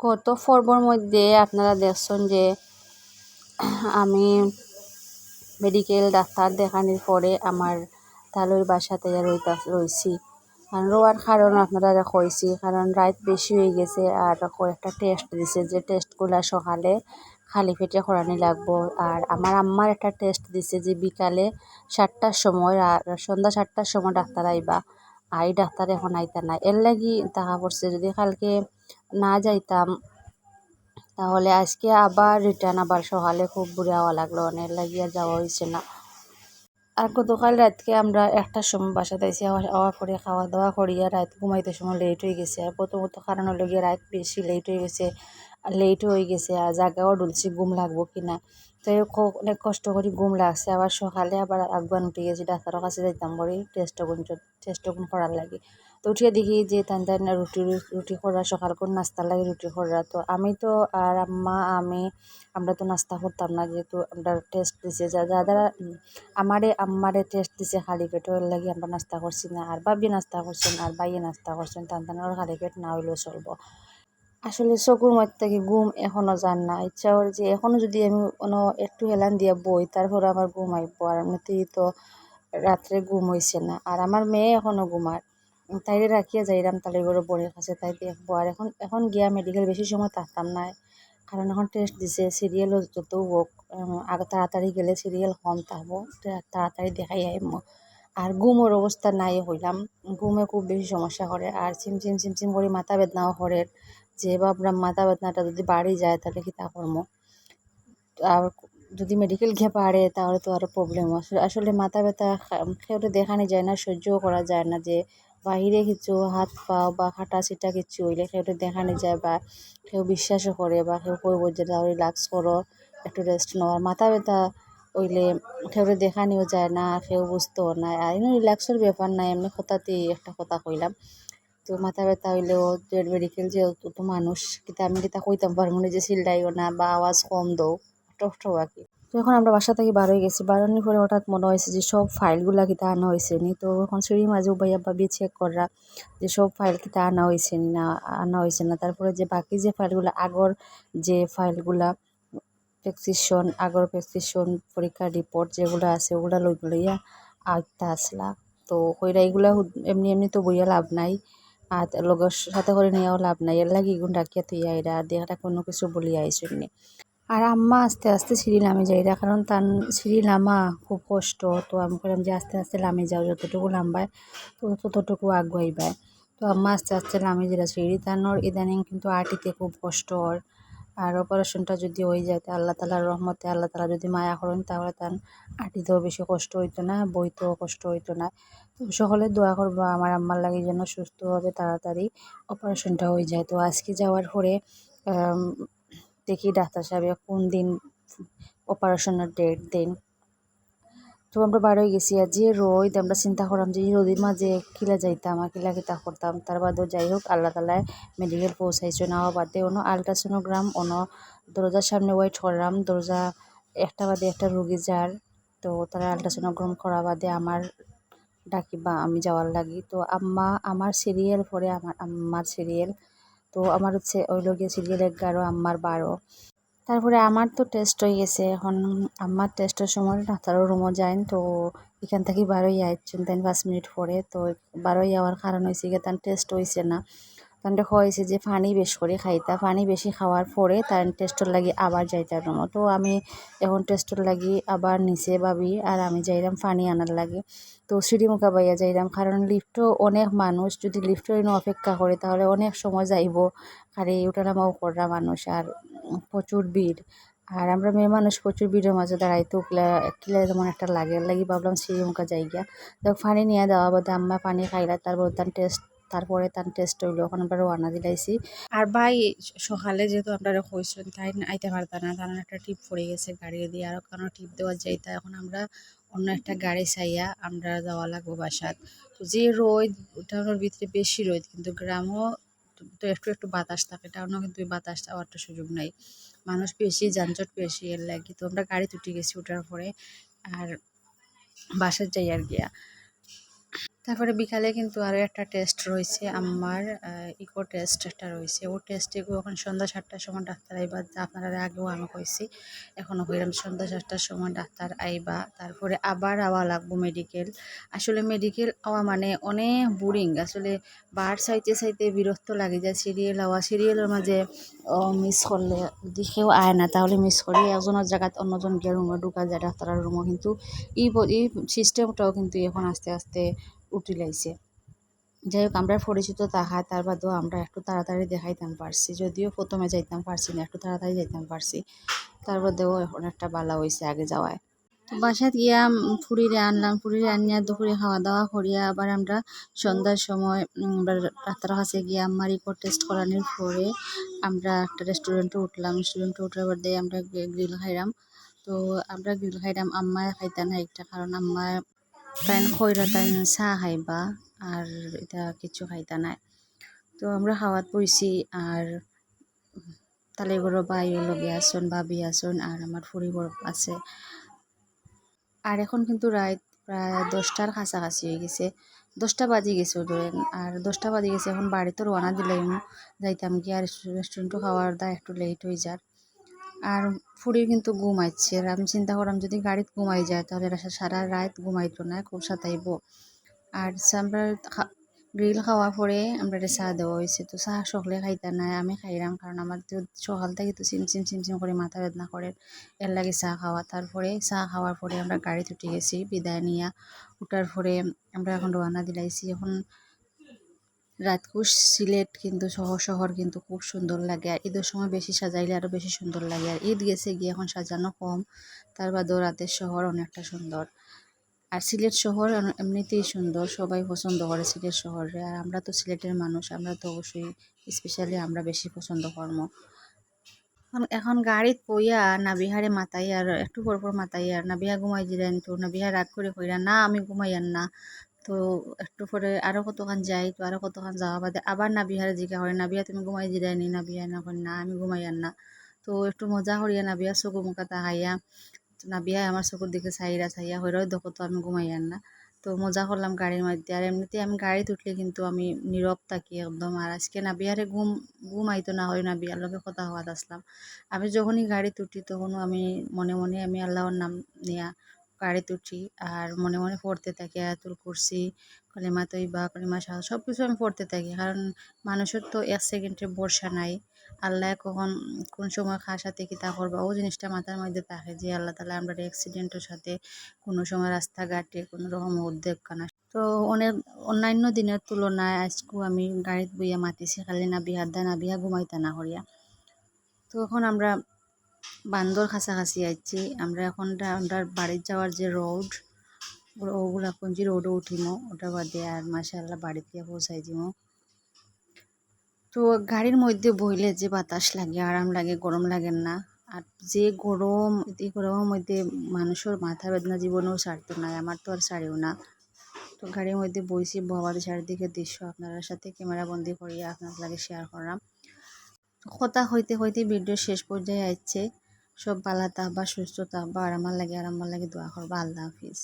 গত পর্বর মধ্যে আপনারা দেখছেন যে আমি মেডিকেল ডাক্তার দেখানোর পরে আমার তালুর বাসাতে রইতা, রইছি। আর রোয়ার কারণ আপনারা কইছি, কারণ রাত বেশি হয়ে গেছে আর কয়েকটা টেস্ট দিছে। যে টেস্টগুলা সকালে খালি পেটে করানি লাগবো। আর আমার আম্মার একটা টেস্ট দিছে যে বিকালে সাতটার সময় আর সন্ধ্যা সাতটার সময় ডাক্তার আইবা। আই ডাক্তার এখন আইতা না এর লাগি তাহা পড়ছে। যদি কালকে না যাইতাম, তাহলে আজকে আবার রিটার্ন আবার সকালে খুব বুড়ে হওয়া লাগল, অনেক লাগিয়া যাওয়া হয়েছে না। আর গতকাল রাতকে আমরা একটার সময় বাসাতে আইসি আওয়ার পরে খাওয়া দাওয়া করিয়া রাত ঘুমাইতে সময় লেট হয়ে গেছে। আর প্রথমত কারণ হলো গিয়ে রাত বেশি লেট হয়ে গেছে, আর লেট হয়ে গেছে, আর জায়গাও ডুলছি ঘুম লাগবো কিনা তো অনেক কষ্ট করে ঘুম লাগছে, আবার সকালে আবার আগুয়ান উঠে গেছি, ডাক্তারের কাছে যাইতাম, বলে টেস্ট টেস্ট করার লাগে। তো উঠিয়ে দেখি যে তান তান রুটি রুটি করা সকাল করে নাস্তা লাগে রুটি করা। তো আমি তো আর আম্মা, আমি, আমরা তো নাস্তা করতাম না, যেহেতু আমরা টেস্ট দিছে। যা যারা আমারে, আম্মারে টেস্ট দিছে খালি পেটে, ওর লাগে আমরা নাস্তা করছি না। আর বাবি নাস্তা করছেন, আর বাইয়ে নাস্তা করছেন তান তান খালি পেট না হইলেও চলবো। আসলে চকুর মধ্যে থেকে ঘুম এখনও যান না। ইচ্ছা করে যে এখনও যদি আমি কোনো একটু হেলান দিয়া বই, তারপরে আমার ঘুম আইব আর এমনিতেই তো রাত্রে ঘুম হইছে না। আর আমার মেয়ে এখনও ঘুমার তাইরে রাখিয়া যাইরাম তাদের ঘরে বোনের কাছে, তাই দেখব আর এখন এখন গিয়া মেডিকেল বেশি সময় থাকতাম না, কারণ এখন টেস্ট দিছে সিরিয়ালও যত হোক আগে তাড়াতাড়ি গেলে সিরিয়াল কম থাকব তাড়াতাড়ি দেখাই আইম। আর ঘুমের অবস্থা নাই হইলাম, ঘুমে খুব বেশি সমস্যা করে। আর চিমচিম চিমচিম করে মাথা বেদনাও করে, যে ভাবলাম মাথা বেদনাটা যদি বাড়ি যায় তাহলে কি তা করব আর যদি মেডিকেল গিয়ে পারে তাহলে তো আরও প্রবলেম আসলে মাথা ব্যথা কেউ দেখানি যায় না, সহ্যও করা যায় না যে বাহিরে কিছু হাত পা বা হাঁটা ছিটা কিছু হইলে কেউ দেখানি যায় বা কেউ বিশ্বাসও করে বা কেউ কইব যে তাও রিল্যাক্স করো, একটু রেস্ট নাও। আর মাথা ব্যথা হইলে কেউ দেখানিও যায় না, কেউ বুঝতেও না। আর এমনি রিল্যাক্সের ব্যাপার নাই এমনি কথাতেই একটা কথা কইলাম। তো মাথা ব্যথা হইলেও মেডিকেল যে তো মানুষ কিন্তু আমি কিতা কইতাম পারব না যে চিল্লাইও না বা আওয়াজ কম দৌ টফ আর কি। তো এখন আমরা বাসা থেকে বার হয়ে গেছি। হওয়ার পরে হঠাৎ মনে হয়েছে যে সব ফাইলগুলা কিতা আনা হয়েছে নি। তো এখন সিঁড়ি মাঝে উবাইয়া ভাবি চেক করা যে সব ফাইল কিতা আনা হয়েছে না আনা হয়েছে না। তারপরে যে বাকি যে ফাইলগুলা, আগর যে ফাইলগুলা, প্রেসক্রিপশন, আগর প্রেসক্রিপশন, পরীক্ষার রিপোর্ট যেগুলো আছে, ওগুলা লই লইয়া আইতা আসলা। তো কইরা এগুলা এমনি এমনি তো বইয়া লাভ নাই। আর লগর সাথে করে নিয়েও লাভ নাই। এর লাগে এগুন ডাকিয়া তুইয়া এরা দেখা কোনো কিছু বলিয়া আইসুন আর আম্মা আস্তে আস্তে সিঁড়ি নামে যাই যাইরা কারণ তার সিঁড়ি নামা খুব কষ্ট। তো আমি করলাম যে আস্তে আস্তে নামে যাও, যতটুকু নামবায় তো ততটুকু আগুয়াইবায় তো আম্মা আস্তে আস্তে নামে যেটা সিঁড়ি। তানোর ইদানিং কিন্তু আটিতে খুব কষ্ট ওর আর অপারেশনটা যদি হয়ে যায়, তা আল্লাহ তালার রহমতে আল্লাহ তালা যদি মায়া করেন, তাহলে তার আটিতেও বেশি কষ্ট হইতো না, বইতেও কষ্ট হইতো না। তো সকলে দোয়া করব আমার আম্মার লাগে যেন সুস্থভাবে তাড়াতাড়ি অপারেশনটা হয়ে যায়। তো আজকে যাওয়ার পরে দেখি ডাক্তার সাহেব কোন দিন অপারেশনের ডেট দেন। তো আমরা হয়ে গেছি, আর যে রোদ, আমরা চিন্তা করলাম যে রোদের মাঝে কিলা যাইতাম, আর কিলা কিতা করতাম। তার বাদেও যাই হোক, আল্লাহ তালায় মেডিকেল পৌঁছাইছো। নেওয়া বাদে অন্য আলট্রাসোনোগ্রাম অন্য দরজার সামনে ওয়েট করলাম। দরজা একটা বাদে একটা রুগী যার, তো তারা আলট্রাসোনোগ্রাম করা বাদে আমার ডাকিবা আমি যাওয়ার লাগি। তো আম্মা, আমার সিরিয়াল পরে আমার আম্মার সিরিয়াল তো আমার হচ্ছে ওই লোকের সিরিয়াল এগারো, আম্মার বারো। তারপরে আমার তো টেস্ট হয়ে গেছে। এখন আম্মার টেস্টের সময় ডাক্তারও রুমও যায় তো এখান থেকে বারোই আইছেন তাই পাঁচ মিনিট পরে। তো বারোই যাওয়ার কারণ হয়েছে গিয়ে তার টেস্ট হয়েছে না। তাহলে হয়েছে যে পানি বেশ করে খাইতা। পানি বেশি খাওয়ার পরে তার টেস্টর লাগি আবার যাইতার রুমও তো আমি এখন টেস্টর লাগি আবার নিচে ভাবি, আর আমি যাইলাম পানি আনার লাগে। তো সিঁড়ি মুখা বাইয়া যাইলাম, কারণ লিফটও অনেক মানুষ, যদি লিফটও অপেক্ষা করে তাহলে অনেক সময় যাইব। খালি উঠানামাও করা মানুষ, আর প্রচুর ভিড়। আর আমরা মেয়ে মানুষ প্রচুর ভিড়ের মাঝে দাঁড়াইতো কিলা তেমন একটা লাগে। লাগি ভাবলাম সিঁড়ি মুখা যাইগা। তো পানি নিয়ে দেওয়া বাদে আম্মা পানি খাইলা, তারপর তার টেস্ট তারপরে তার টেস্ট হইল ওখানে আমরা রান্না দিলাইছি। আর ভাই, সকালে যেহেতু আপনারা কইছিলেন তাই আইতে পারতা না তার একটা টিপ পড়ে গেছে গাড়ি দিয়ে আরও কোনো টিপ দেওয়া যাইতা, এখন আমরা অন্য একটা গাড়ি চাইয়া আমরা যাওয়া লাগবো বাসাত। যে রোদ টাউনের ভিতরে বেশি রোদ, কিন্তু গ্রামও তো একটু একটু বাতাস থাকে, টাউনও কিন্তু বাতাস যাওয়ার তো সুযোগ নাই। মানুষ বেশি, যানজট বেশি, এর লাগে তো আমরা গাড়ি উঠে গেছি ওঠার পরে আর বাসার যাই আর গিয়া। তারপরে বিকালে কিন্তু আরও একটা টেস্ট রয়েছে, আমার ইকো টেস্ট একটা রয়েছে। ও টেস্টে এখন সন্ধ্যা সাতটার সময় ডাক্তার আইবা আপনারা আগেও আমি কইছি এখনও কইলাম সন্ধ্যা সাতটার সময় ডাক্তার আইবা, তারপরে আবার আওয়া লাগবো মেডিকেল আসলে মেডিকেল আওয়া মানে অনেক বোরিং আসলে বার চাইতে চাইতে বিরক্ত লাগে যায় সিরিয়াল আওয়া সিরিয়ালের মাঝে মিস করলে যদি কেউ আয় না, তাহলে মিস করি, একজনের জায়গায় অন্যজন গিয়ে রুমে ঢুকা যায় ডাক্তারের রুমও কিন্তু এই সিস্টেমটাও কিন্তু এখন আস্তে আস্তে উঠি লাইছে। যাই হোক আমরা পরিচিত তাহা, তার বাদেও আমরা একটু তাড়াতাড়ি দেখাইতাম পারছি। যদিও প্রথমে যাইতাম পারছি না, একটু তাড়াতাড়ি যাইতাম পারছি। তার বাদেও এখন একটা বালা হয়েছে আগে যাওয়ায়। তো বাসাত গিয়া ফুরিরে আনলাম। ফুরিরে আনিয়া দুপুরে খাওয়া দাওয়া করিয়া আবার আমরা সন্ধ্যার সময় আমরা ডাক্তার কাছে গিয়া আমার রিপোর্ট টেস্ট করানোর পরে আমরা একটা রেস্টুরেন্টে উঠলাম। রেস্টুরেন্টে উঠার বাদে আমরা গ্রিল খাইলাম তো আমরা গ্রিল খাইলাম আম্মা খাইতা না একটা, কারণ আম্মা তাই খৈরা তাই চাহ খাইবা আর এটা কিছু খাইতা নাই। তো আমরা খাওয়াত বইছি আর তালে তালেগড়ো বাই লগে আসন, ভাবি আসন আর আমার ফুরিবর আছে। আর এখন কিন্তু রাত প্রায় দশটার কাছাকাছি হয়ে গেছে। দশটা বাজে গেছে ধরেন, আর দশটা বাজে গেছে, এখন বাড়িতে রওনা দিলাম। যাইতাম কি আর রেস্টুরেন্টও খাওয়ার দা একটু লেট হয়ে যার। আর ফুরির কিন্তু ঘুমাইছে আর আমি চিন্তা করলাম, যদি গাড়িতে ঘুমাই যায়, তাহলে রা- সারা রাত ঘুমাইতো না, খুব সাতাইব। আর আমরা গ্রিল খাওয়ার পরে আমরা চা দেওয়া হয়েছে। তো চা সকলে খাইতা নাই, আমি খাইলাম, কারণ আমার তো সকাল থেকে তো চিম চিম চিম চিম করে মাথা বেদনা করে। এর লাগে চা খাওয়া। তারপরে চা খাওয়ার পরে আমরা গাড়িতে উঠে গেছি, বিদায় নিয়া। উঠার পরে আমরা এখন রওনা দিলাইছি। এখন রাতকুশ সিলেট কিন্তু শহর শহর কিন্তু খুব সুন্দর লাগে। আর ঈদের সময় বেশি সাজাইলে আরও বেশি সুন্দর লাগে। আর ঈদ গেছে গিয়ে এখন সাজানো কম, তার বাদেও রাতের শহর অনেকটা সুন্দর। আর সিলেট শহর এমনিতেই সুন্দর, সবাই পছন্দ করে সিলেট শহরে। আর আমরা তো সিলেটের মানুষ, আমরা তো অবশ্যই স্পেশালি আমরা বেশি পছন্দ করব। এখন গাড়িত বইয়া নাবিহারে মাতাই আর একটু পর পর মাতাই আর নাবিহা ঘুমাই দিলেন তো নাবিহা রাগ করে কইরা, না আমি ঘুমাই আর না। তো একটু পরে আরও কতক্ষণ যাই, তো আরও কতক্ষণ যাওয়া বাদে আবার নাবিহারে জিজ্ঞা করে, নাবিহা, তুমি ঘুমাই নাবিহা না কই না, আমি ঘুমাই আর না। তো একটু মজা করিয়া নাবিহা চকু মুখা তাহাইয়া নাবিহা আমার চকুর দিকে চাইরা চাইয়া হইরাও দেখো, তো আমি ঘুমাই আর না। তো মজা করলাম গাড়ির মধ্যে। আর এমনিতে আমি গাড়িতে উঠলে কিন্তু আমি নীরব থাকি একদম। আর আজকে নাবিহারে ঘুম ঘুম আইতো না হয় নাবিহার লগে কথা হওয়াত আসলাম আমি যখনই গাড়িতে উঠি তখনও আমি মনে মনে আমি আল্লাহর নাম নিয়া গাড়িতে উঠি আর মনে মনে পড়তে থাকি আয়াতুল কুরসি কলিমা তৈবা কলিমা শাহ সব কিছু আমি পড়তে থাকি। কারণ মানুষের তো এক সেকেন্ডের বর্ষা নাই। আল্লাহ কখন কোন সময় খার সাথে তা করবা? ও জিনিসটা মাথার মধ্যে থাকে যে আল্লাহ তালা আমরা অ্যাক্সিডেন্টের সাথে কোনো সময় রাস্তাঘাটে কোনো রকম উদ্যোগ কানা তো অনেক অন্যান্য দিনের তুলনায় আজকেও আমি গাড়িত বইয়া মাতিছি, খালি না বিহার দা না বিহা ঘুমাইতা না করিয়া। তো এখন আমরা বান্দর কাছাকাছি আইছি। আমরা এখন আমরা বাড়ির যাওয়ার যে রোড ওগুলা পঞ্জি রোডও উঠিমো। ওটা বাদে আর মাসাল্লাহ বাড়িতে পৌঁছাই দিমো। তো গাড়ির মধ্যে বইলে যে বাতাস লাগে, আরাম লাগে, গরম লাগে না। আর যে গরম এই গরমের মধ্যে মানুষের মাথা বেদনা জীবনেও ছাড়তো না আমার তো আর ছাড়েও না। তো গাড়ির মধ্যে বইছি বাবার চারিদিকে দৃশ্য আপনার সাথে ক্যামেরা বন্দি করিয়া আপনার লাগে শেয়ার করলাম। কথা হইতে হইতে ভিডিও শেষ পর্যায়ে আসছে। সব ভালো থাকবা, সুস্থ থাকবা, আর আমার লাগে, আর আমার লাগে দোয়া করবা। আল্লাহ হাফিজ।